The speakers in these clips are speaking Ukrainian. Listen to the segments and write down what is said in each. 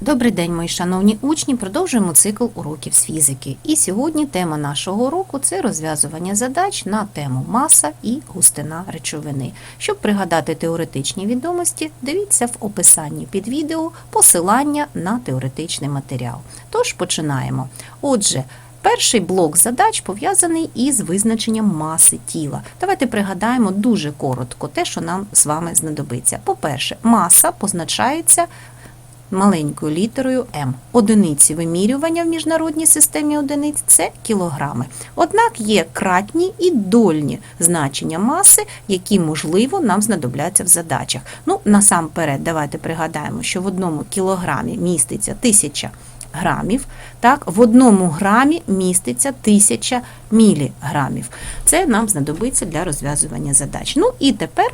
Добрий день, мої шановні учні. Продовжуємо цикл уроків з фізики. І сьогодні тема нашого уроку це розв'язування задач на тему маса і густина речовини. Щоб пригадати теоретичні відомості, дивіться в описанні під відео посилання на теоретичний матеріал. Тож починаємо. Отже, Перший блок задач пов'язаний із визначенням маси тіла. Давайте пригадаємо дуже коротко те, що нам з вами знадобиться. По-перше, маса позначається маленькою літерою М. Одиниці вимірювання в міжнародній системі одиниць це кілограми. Однак є кратні і дольні значення маси, які, можливо, нам знадобляться в задачах. Ну, насамперед, давайте пригадаємо, що в одному кілограмі міститься тисяча грамів, так, в одному грамі міститься тисяча міліграмів. Це нам знадобиться для розв'язування задач. Ну і тепер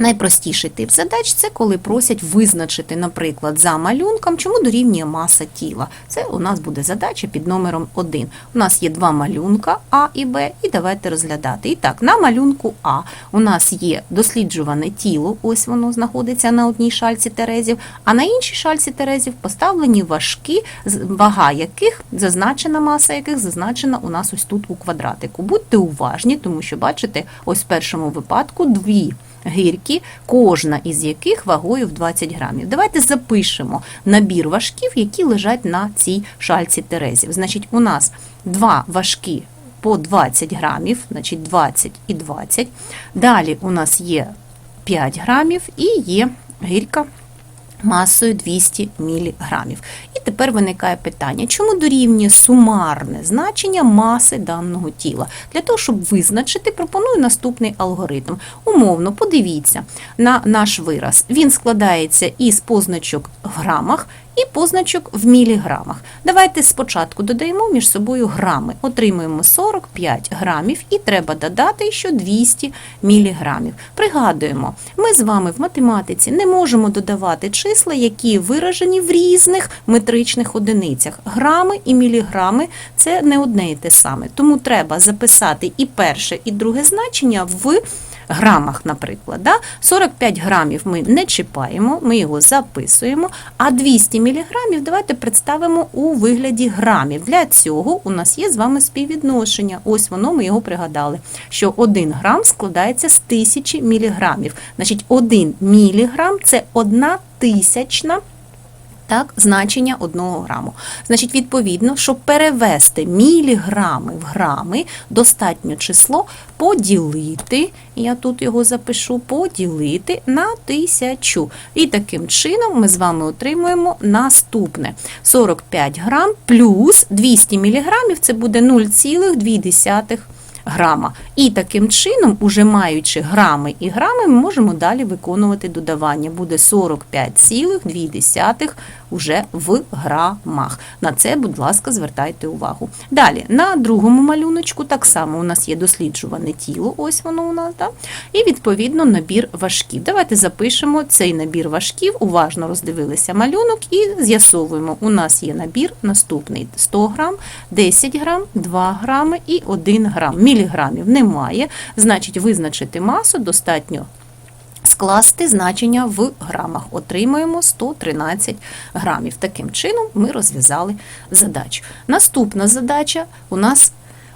Найпростіший тип задач це коли просять визначити, наприклад, за малюнком, чому дорівнює маса тіла. Це у нас буде задача під номером 1. У нас є два малюнка А і Б, і давайте розглядати. І так, на малюнку А у нас є досліджуване тіло, ось воно знаходиться на одній шальці терезів, а на іншій шальці терезів поставлені важкі, вага яких зазначена маса яких зазначена у нас ось тут у квадратику. Будьте уважні, тому що бачите, ось в першому випадку дві гирьки, кожна із яких вагою в 20 грамів. Давайте запишемо набір важків, які лежать на цій шальці терезів. Значить, у нас два важкі по 20 грамів, значить 20 і 20. Далі у нас є 5 грамів і є гирька масою 200 мг. І тепер виникає питання, чому дорівнює сумарне значення маси даного тіла? Для того, щоб визначити, пропоную наступний алгоритм. Умовно, подивіться на наш вираз. Він складається із позначок в грамах і позначок в міліграмах. Давайте спочатку додаємо між собою грами. Отримуємо 45 грамів і треба додати ще 200 міліграмів. Пригадуємо, ми з вами в математиці не можемо додавати числа, які виражені в різних метричних одиницях. Грами і міліграми це не одне і те саме. Тому треба записати і перше, і друге значення в грамах, наприклад. Да? 45 грамів ми не чіпаємо, ми його записуємо, а 200 міліграмів давайте представимо у вигляді грамів. Для цього у нас є з вами співвідношення. Ось воно, ми його пригадали, що 1 грам складається з 1000 міліграмів. Значить, 1 міліграм – це 1 тисячна так, значення 1 граму. Значить, відповідно, щоб перевести міліграми в грами, достатньо число поділити, я тут його запишу, поділити на тисячу. І таким чином ми з вами отримуємо наступне. 45 грам плюс 200 міліграмів, це буде 0,2 грама. І таким чином, уже маючи грами і грами, ми можемо далі виконувати додавання. Буде 45,2 уже в грамах. На це, будь ласка, звертайте увагу. Далі, на другому малюночку так само у нас є досліджуване тіло, ось воно у нас, да? і відповідно набір важків. Давайте запишемо цей набір важків, уважно роздивилися малюнок і з'ясовуємо, у нас є набір наступний 100 грам, 10 грам, 2 грами і 1 грам. Міліграмів немає, значить визначити масу достатньо скласти значення в грамах. Отримуємо 113 грамів. Таким чином ми розв'язали задачу. Наступна задача у нас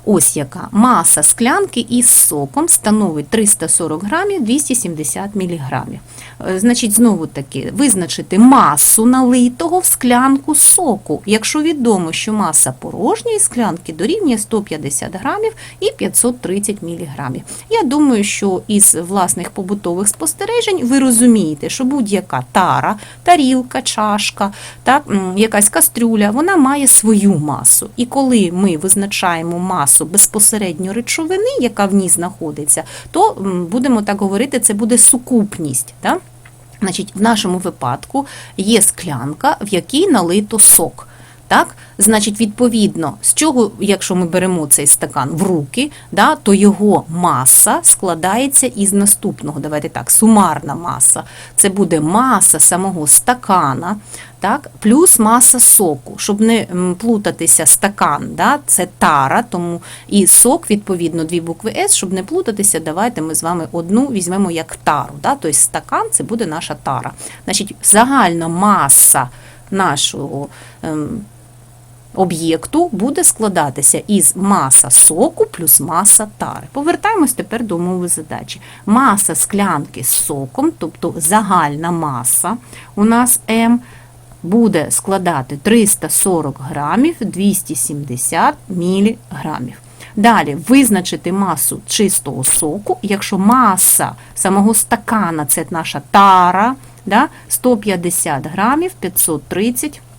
ось яка. Маса склянки із соком становить 340 грамів 270 міліграмів. Е, Значить, знову таки, визначити масу налитого в склянку соку. Якщо відомо, що маса порожньої склянки дорівнює 150 грамів і 530 міліграмів. Я думаю, що із власних побутових спостережень ви розумієте, що будь-яка тара, тарілка, чашка, так, якась кастрюля, вона має свою масу. І коли ми визначаємо масу безпосередньо речовини, яка в ній знаходиться, то будемо так говорити, це буде сукупність. Так? Значить, в нашому випадку є склянка, в якій налито сок. Так? Значить, відповідно, з чого, якщо ми беремо цей стакан в руки, да, то його маса складається із наступного. Давайте так, сумарна маса. Це буде маса самого стакана, так, плюс маса соку. Щоб не плутатися стакан, да, це тара, тому і сок, відповідно, дві букви С, щоб не плутатися, давайте ми з вами одну візьмемо як тару. Да, тобто стакан це буде наша тара. Значить, загальна маса нашого ем, об'єкту буде складатися із маса соку плюс маса тари. Повертаємось тепер до умови задачі. Маса склянки з соком, тобто загальна маса у нас М, буде складати 340 грамів 270 міліграмів. Далі визначити масу чистого соку, якщо маса самого стакана це наша тара, да, 150 грамів 530 міліграмів.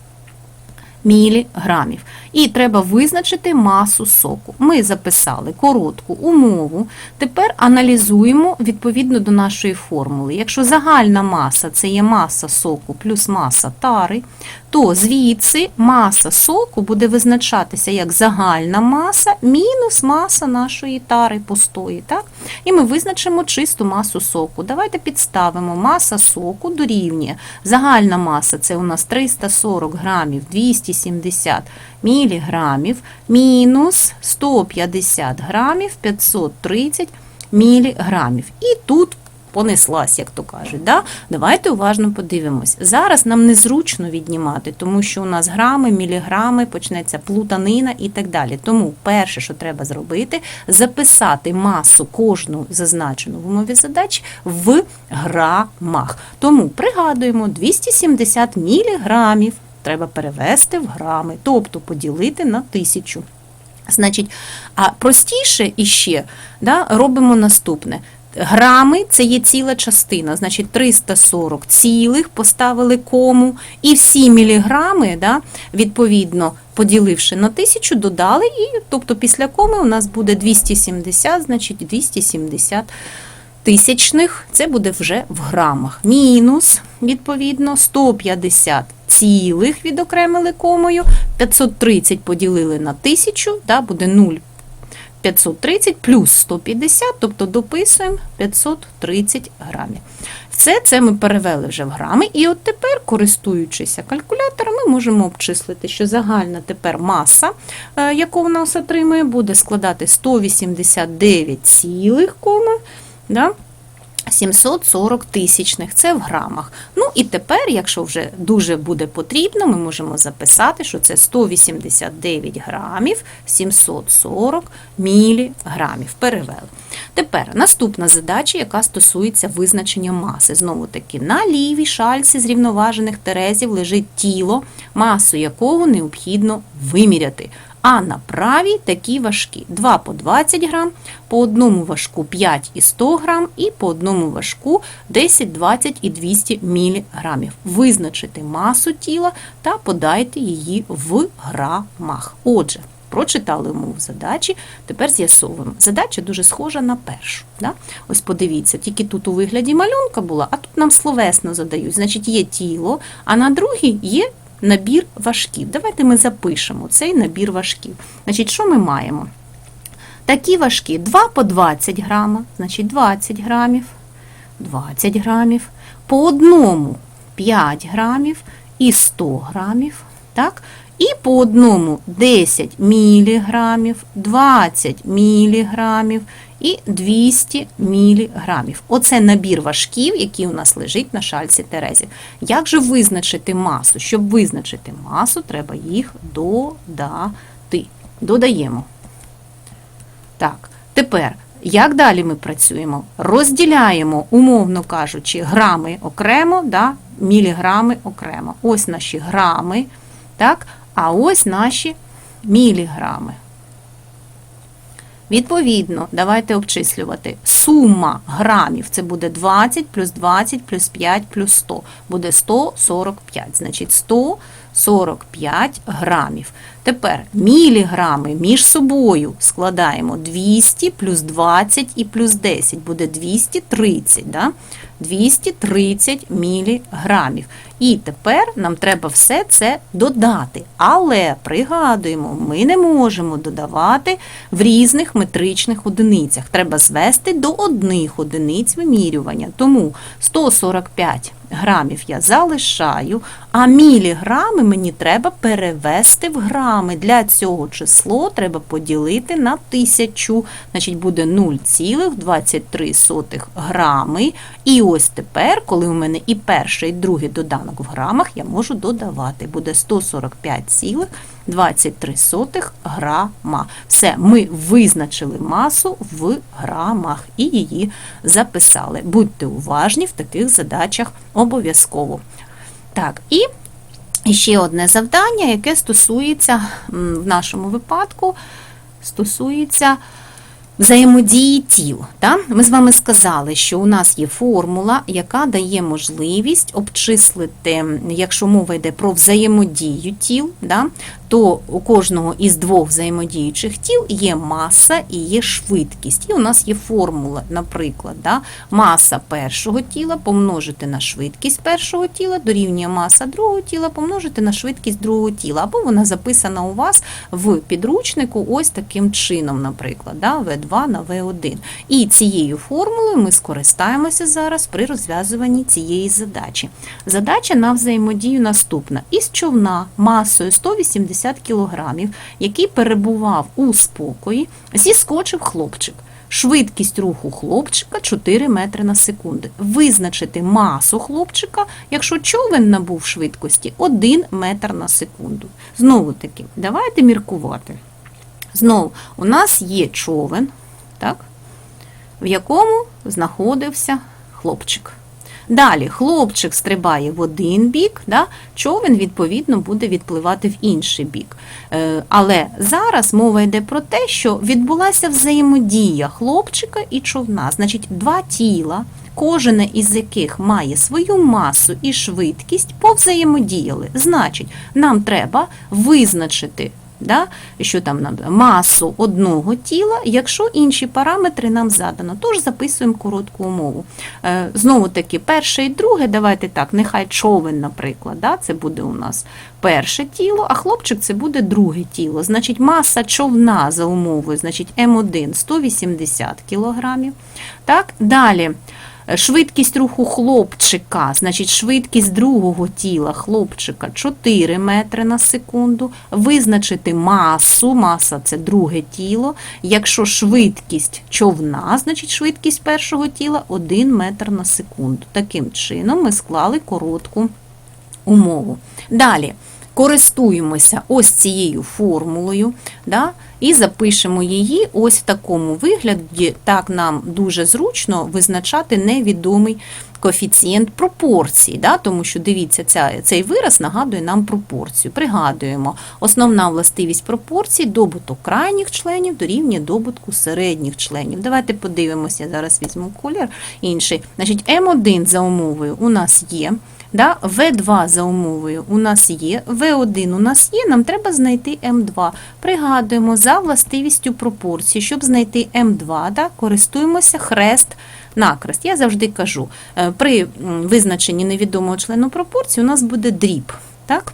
І треба визначити масу соку. Ми записали коротку умову. Тепер аналізуємо відповідно до нашої формули. Якщо загальна маса це є маса соку плюс маса тари, то звідси маса соку буде визначатися як загальна маса мінус маса нашої тари пустої. Так? І ми визначимо чисту масу соку. Давайте підставимо маса соку дорівнює. Загальна маса це у нас 340 грамів 270 міліграмів мінус 150 грамів 530 міліграмів. І тут понеслась, як то кажуть. Да? Давайте уважно подивимось. Зараз нам незручно віднімати, тому що у нас грами, міліграми, почнеться плутанина і так далі. Тому перше, що треба зробити, записати масу кожну зазначену в умові задач в грамах. Тому пригадуємо 270 міліграмів треба перевести в грами, тобто поділити на тисячу. Значить, а простіше іще да, робимо наступне. Грами це є ціла частина, значить 340 цілих поставили кому, і всі міліграми, да, відповідно, поділивши на тисячу, додали, і тобто після коми у нас буде 270, значить 270 тисячних, це буде вже в грамах. Мінус, відповідно, 150 цілих відокремили комою, 530 поділили на тисячу, да, буде 0. 530 плюс 150, тобто дописуємо 530 грамів. Все це ми перевели вже в грами, і от тепер, користуючися калькулятором, ми можемо обчислити, що загальна тепер маса, е, яку у нас отримує, буде складати 189 цілих кома, да, 740 тисячних, це в грамах. Ну і тепер, якщо вже дуже буде потрібно, ми можемо записати, що це 189 грамів 740 міліграмів. Перевели. Тепер наступна задача, яка стосується визначення маси. Знову таки, на лівій шальці з рівноважених терезів лежить тіло, масу якого необхідно виміряти. А на правій такі важкі. 2 по 20 грам, по одному важку 5 і 100 грам, і по одному важку 10, 20 і 200 міліграмів. Визначити масу тіла та подайте її в грамах. Отже, прочитали умову задачі, тепер з'ясовуємо. Задача дуже схожа на першу. Да? Ось подивіться, тільки тут у вигляді малюнка була, а тут нам словесно задають. Значить, є тіло, а на другій є набір важків. Давайте ми запишемо цей набір важків. Значить, що ми маємо? Такі важкі 2 по 20 грама, значить 20 грамів, 20 грамів, по одному 5 грамів і 100 грамів. Так? І по одному 10 міліграмів, 20 міліграмів і 200 міліграмів. Оце набір важків, який у нас лежить на шальці Терезі. Як же визначити масу? Щоб визначити масу, треба їх додати. Додаємо. Так, тепер, як далі ми працюємо? Розділяємо, умовно кажучи, грами окремо, да, міліграми окремо. Ось наші грами, так, а ось наші міліграми. Відповідно, давайте обчислювати. Сума грамів це буде 20 плюс 20 плюс 5 плюс 100. Буде 145. Значить, 145 грамів. Тепер міліграми між собою складаємо 200 плюс 20 і плюс 10. Буде 230. Да? 230 міліграмів. І тепер нам треба все це додати. Але пригадуємо, ми не можемо додавати в різних метричних одиницях. Треба звести до одних одиниць вимірювання. Тому 145 грамів я залишаю, а міліграми мені треба перевести в грами. Для цього число треба поділити на тисячу, значить буде 0,23 грами. І ось тепер, коли у мене і перший, і другий доданок в грамах, я можу додавати. Буде 145,23 грама. Все, ми визначили масу в грамах і її записали. Будьте уважні в таких задачах обов'язково. Так, і ще одне завдання, яке стосується в нашому випадку, стосується взаємодії тіл. та Ми з вами сказали, що у нас є формула, яка дає можливість обчислити, якщо мова йде про взаємодію тіл, да? То у кожного із двох взаємодіючих тіл є маса і є швидкість. І у нас є формула, наприклад, да? маса першого тіла помножити на швидкість першого тіла, дорівнює маса другого тіла помножити на швидкість другого тіла. Або вона записана у вас в підручнику ось таким чином, наприклад, да? В2 на В1. І цією формулою ми скористаємося зараз при розв'язуванні цієї задачі. Задача на взаємодію наступна. Із човна масою 180 кг, який перебував у спокої, зіскочив хлопчик. Швидкість руху хлопчика 4 метри на секунду. Визначити масу хлопчика, якщо човен набув швидкості 1 метр на секунду. Знову таки, давайте міркувати. Знову, у нас є човен, так, в якому знаходився хлопчик. Далі хлопчик стрибає в один бік, да, човен, відповідно, буде відпливати в інший бік. Е, Але зараз мова йде про те, що відбулася взаємодія хлопчика і човна. Значить, два тіла, кожне із яких має свою масу і швидкість, повзаємодіяли. Значить, нам треба визначити да, що там масу одного тіла, якщо інші параметри нам задано. Тож записуємо коротку умову. Е, Знову таки, перше і друге, давайте так, нехай човен, наприклад, да, це буде у нас перше тіло, а хлопчик це буде друге тіло. Значить, маса човна за умовою, значить, М1 180 кг. Так, далі. Швидкість руху хлопчика, значить швидкість другого тіла хлопчика 4 метри на секунду. Визначити масу, маса це друге тіло. Якщо швидкість човна, значить швидкість першого тіла 1 метр на секунду. Таким чином ми склали коротку умову. Далі. Користуємося ось цією формулою да, і запишемо її ось в такому вигляді. Так нам дуже зручно визначати невідомий коефіцієнт пропорції, да, тому що дивіться, ця, цей вираз нагадує нам пропорцію. Пригадуємо, основна властивість пропорції добуток крайніх членів дорівнює добутку середніх членів. Давайте подивимося, я зараз візьму колір інший. Значить, М1 за умовою у нас є. Да? В2 за умовою у нас є, В1 у нас є, нам треба знайти М2. Пригадуємо за властивістю пропорції, щоб знайти М2, да? користуємося хрест накрест. Я завжди кажу, е, при визначенні невідомого члену пропорції у нас буде дріб. Так?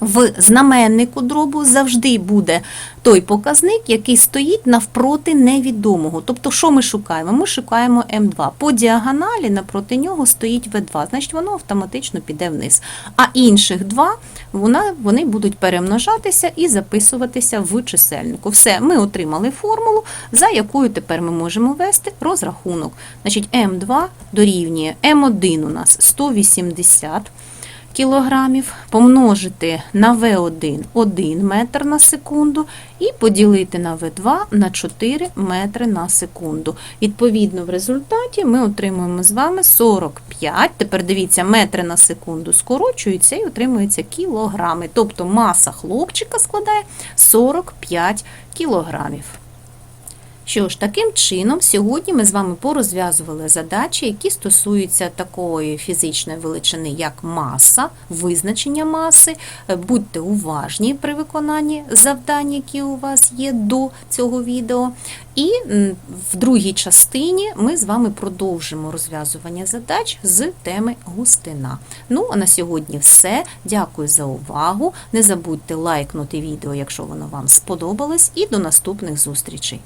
В знаменнику дробу завжди буде той показник, який стоїть навпроти невідомого. Тобто, що ми шукаємо? Ми шукаємо М2. По діагоналі напроти нього стоїть В2, значить воно автоматично піде вниз. А інших два вона, вони будуть перемножатися і записуватися в чисельнику. Все, ми отримали формулу, за якою тепер ми можемо ввести розрахунок. Значить, М2 дорівнює М1 у нас 180 кілограмів, помножити на В1 1 метр на секунду і поділити на В2 на 4 метри на секунду. Відповідно, в результаті ми отримуємо з вами 45, тепер дивіться, метри на секунду скорочуються і отримуються кілограми. Тобто маса хлопчика складає 45 кілограмів. Що ж, таким чином, сьогодні ми з вами порозв'язували задачі, які стосуються такої фізичної величини, як маса, визначення маси. Е, Будьте уважні при виконанні завдань, які у вас є до цього відео. І в другій частині ми з вами продовжимо розв'язування задач з теми густина. Ну, а на сьогодні все. Дякую за увагу. Не забудьте лайкнути відео, якщо воно вам сподобалось, і до наступних зустрічей.